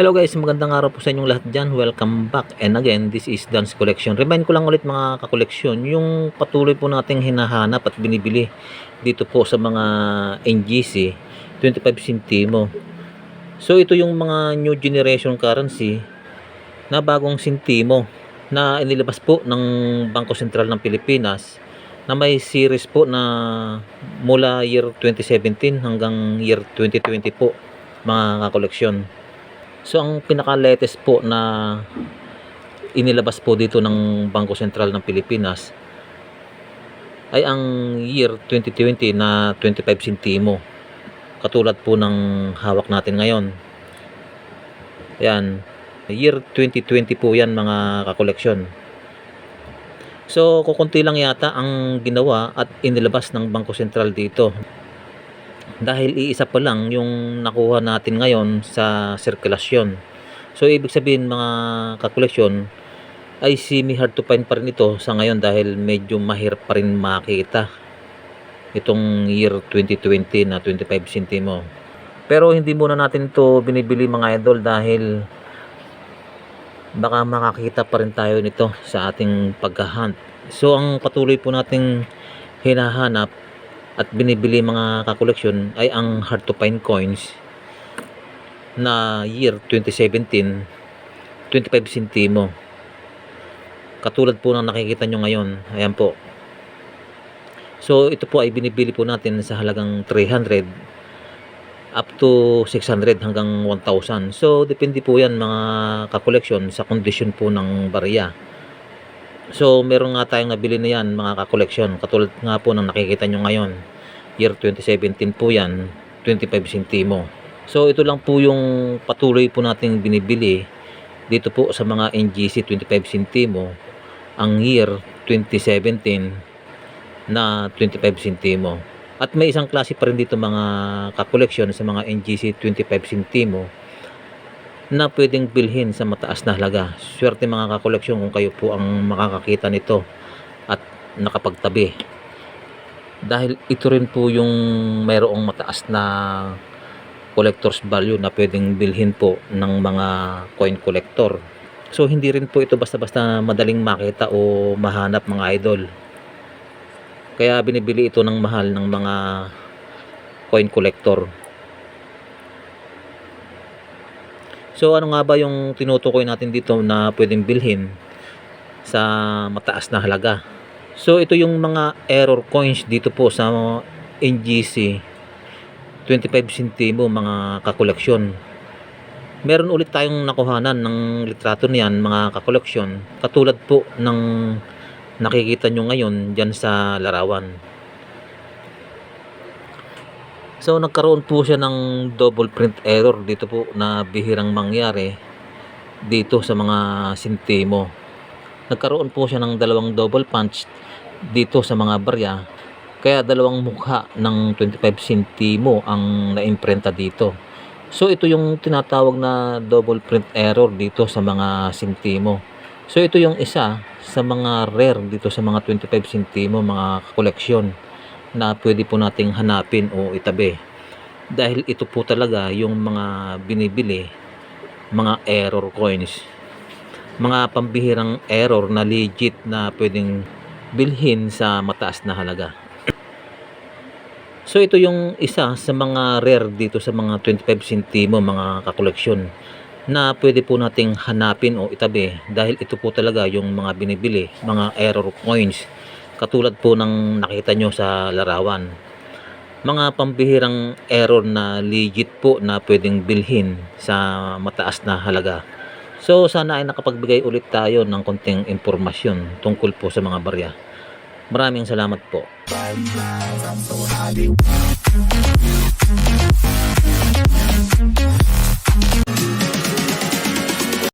Hello guys, magandang araw po sa inyong lahat dyan. Welcome back. And again, this is Dan's Collection. Remind ko lang ulit mga kakoleksyon, yung patuloy po nating hinahanap at binibili dito po sa mga NGC 25 centimo. So ito yung mga new generation currency na bagong sentimo na inilabas po ng Bangko Sentral ng Pilipinas na may series po na mula year 2017 hanggang year 2020 po mga kakoleksyon. So ang pinaka-latest po na inilabas po dito ng Bangko Sentral ng Pilipinas ay ang year 2020 na 25 centimo. Katulad po ng hawak natin ngayon. Ayan. Year 2020 po yan mga kakoleksyon. So kukunti lang yata ang ginawa at inilabas ng Bangko Sentral dito dahil iisa pa lang yung nakuha natin ngayon sa sirkulasyon. So ibig sabihin mga kakoleksyon ay semi hard to find pa rin ito sa ngayon dahil medyo mahirap pa rin makita itong year 2020 na 25 centimo. Pero hindi muna natin ito binibili mga idol dahil baka makakita pa rin tayo nito sa ating paghahunt. So ang patuloy po nating hinahanap at binibili mga kakoleksyon ay ang hard to find coins na year 2017 25 centimo katulad po ng nakikita nyo ngayon ayan po. So ito po ay binibili po natin sa halagang 300 up to 600 hanggang 1,000 so depende po yan mga kakoleksyon sa kondisyon po ng barya So, meron nga tayong nabili na yan, mga kakoleksyon. Katulad nga po ng nakikita nyo ngayon. Year 2017 po yan, 25 centimo. So, ito lang po yung patuloy po nating binibili dito po sa mga NGC 25 centimo. Ang year 2017 na 25 centimo. At may isang klase pa rin dito mga kakoleksyon sa mga NGC 25 centimo na pwedeng bilhin sa mataas na halaga. Swerte mga kakoleksyon kung kayo po ang makakakita nito at nakapagtabi. Dahil ito rin po yung mayroong mataas na collector's value na pwedeng bilhin po ng mga coin collector. So hindi rin po ito basta-basta madaling makita o mahanap mga idol. Kaya binibili ito ng mahal ng mga coin collector. So ano nga ba yung tinutukoy natin dito na pwedeng bilhin sa mataas na halaga? So ito yung mga error coins dito po sa NGC 25 centimo mga kakoleksyon. Meron ulit tayong nakuhanan ng litrato niyan mga kakoleksyon katulad po ng nakikita nyo ngayon dyan sa larawan. So nagkaroon po siya ng double print error dito po na bihirang mangyari dito sa mga sintimo. Nagkaroon po siya ng dalawang double punch dito sa mga barya kaya dalawang mukha ng 25 sentimo ang naimprenta dito. So ito yung tinatawag na double print error dito sa mga sentimo. So ito yung isa sa mga rare dito sa mga 25 sentimo mga koleksyon na pwede po nating hanapin o itabi. Dahil ito po talaga yung mga binibili, mga error coins. Mga pambihirang error na legit na pwedeng bilhin sa mataas na halaga. So ito yung isa sa mga rare dito sa mga 25 centimo mga kakoleksyon na pwede po nating hanapin o itabi dahil ito po talaga yung mga binibili, mga error coins katulad po ng nakita nyo sa larawan. Mga pambihirang error na legit po na pwedeng bilhin sa mataas na halaga. So sana ay nakapagbigay ulit tayo ng konting impormasyon tungkol po sa mga barya. Maraming salamat po